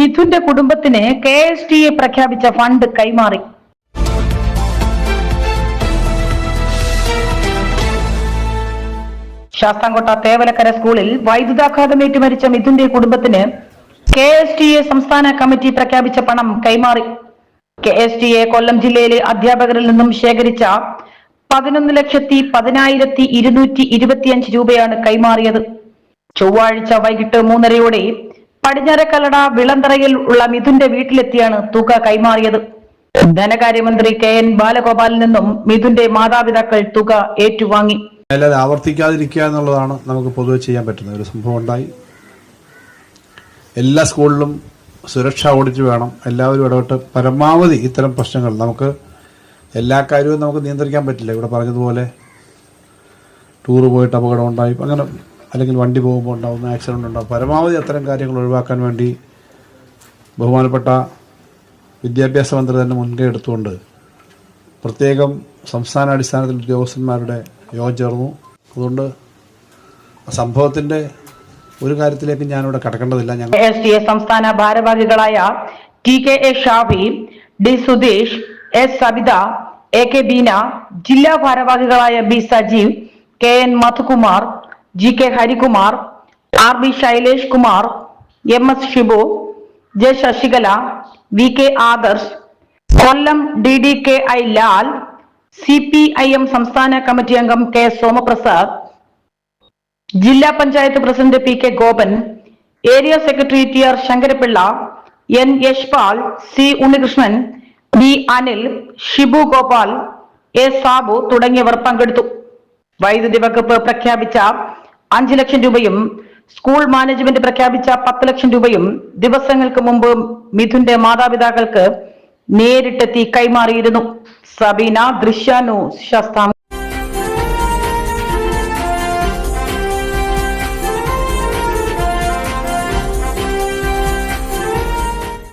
മിഥുന്റെ കുടുംബത്തിന് K S T A പ്രഖ്യാപിച്ച fund കൈമാറി. ശാസ്താംകോട്ട തേവലക്കര സ്കൂളിൽ വൈദ്യുതാഘാതമേറ്റ് മരിച്ച മിഥുന്റെ കുടുംബത്തിന് കെ എസ് ടി എ സംസ്ഥാന കമ്മിറ്റി പ്രഖ്യാപിച്ച പണം കൈമാറി. K S T A Kollam ജില്ലയിലെ അധ്യാപകരിൽ നിന്നും ശേഖരിച്ച പതിനൊന്ന് ലക്ഷത്തി പതിനായിരത്തി ഇരുന്നൂറ്റി ഇരുപത്തിയഞ്ച് രൂപയാണ് കൈമാറിയത്. ചൊവ്വാഴ്ച വൈകിട്ട് മൂന്നരയോടെ പടിഞ്ഞാറക്കല്ലട വിളന്തറയിൽ ഉള്ള മിഥുന്റെ വീട്ടിലെത്തിയാണ് തുക കൈമാറിയത്. ധനകാര്യമന്ത്രി കെ എൻ ബാലഗോപാലിൽ നിന്നും മിഥുന്റെ മാതാപിതാക്കൾ തുക ഏറ്റുവാങ്ങി. അല്ലാതെ ആവർത്തിക്കാതിരിക്കുക എന്നുള്ളതാണ് നമുക്ക് പൊതുവെ ചെയ്യാൻ പറ്റുന്ന ഒരു സംഭവം ഉണ്ടായി. എല്ലാ സ്കൂളിലും സുരക്ഷാ ഓഡിറ്റ് വേണം. എല്ലാവരും ഇടപെട്ട് പരമാവധി ഇത്തരം പ്രശ്നങ്ങൾ നമുക്ക് എല്ലാ കാര്യവും നമുക്ക് നിയന്ത്രിക്കാൻ പറ്റില്ല. ഇവിടെ പറഞ്ഞതുപോലെ ടൂർ പോയിട്ട് അപകടം ഉണ്ടായി. അങ്ങനെ അല്ലെങ്കിൽ വണ്ടി പോകുമ്പോൾ ഉണ്ടാകുന്ന ആക്സിഡന്റ് ഉണ്ടാകും പരമാവധി അത്തരം കാര്യങ്ങൾ ഒഴിവാക്കാൻ വേണ്ടി ബഹുമാനപ്പെട്ട വിദ്യാഭ്യാസ മന്ത്രി തന്നെ മുൻകൈ എടുത്തുകൊണ്ട് പ്രത്യേകം സംസ്ഥാന അടിസ്ഥാനത്തിൽ ഉദ്യോഗസ്ഥന്മാരുടെ യോഗം ചേർന്നു. അതുകൊണ്ട് സംഭവത്തിന്റെ ഒരു കാര്യത്തിലേക്ക് ഞാനിവിടെ കടക്കേണ്ടതില്ല. ഞങ്ങൾ എസ് ടി എ സംസ്ഥാന ഭാരവാഹികളായ T K A Shafi D Sudheesh S Sabitha A K Beena ജില്ലാ ഭാരവാഹികളായ B Sajeev K N Madhukumar G K Harikumar R B Shailesh Kumar M S Shibu J Sasikala V K Adarsh Kollam D D K I Lal C P I M സംസ്ഥാന committee അംഗം K Somaprasad ജില്ലാ panchayat president P K Gopan area secretary T R Sankarapillai N Yashpal C Unnikrishnan B Anil Shibu Gopal A Sabu തുടങ്ങിയവർ പങ്കെടുത്തു. വൈദ്യുതി വകുപ്പ് പ്രഖ്യാപിച്ച അഞ്ചു ലക്ഷം രൂപയും school management പ്രഖ്യാപിച്ച പത്ത് ലക്ഷം രൂപയും ദിവസങ്ങൾക്ക് മുമ്പ് മിഥുന്റെ മാതാപിതാക്കൾക്ക് നേരിട്ടെത്തി കൈമാറിയിരുന്നു. സബീന ദൃശ്യാനു ശസ്താം.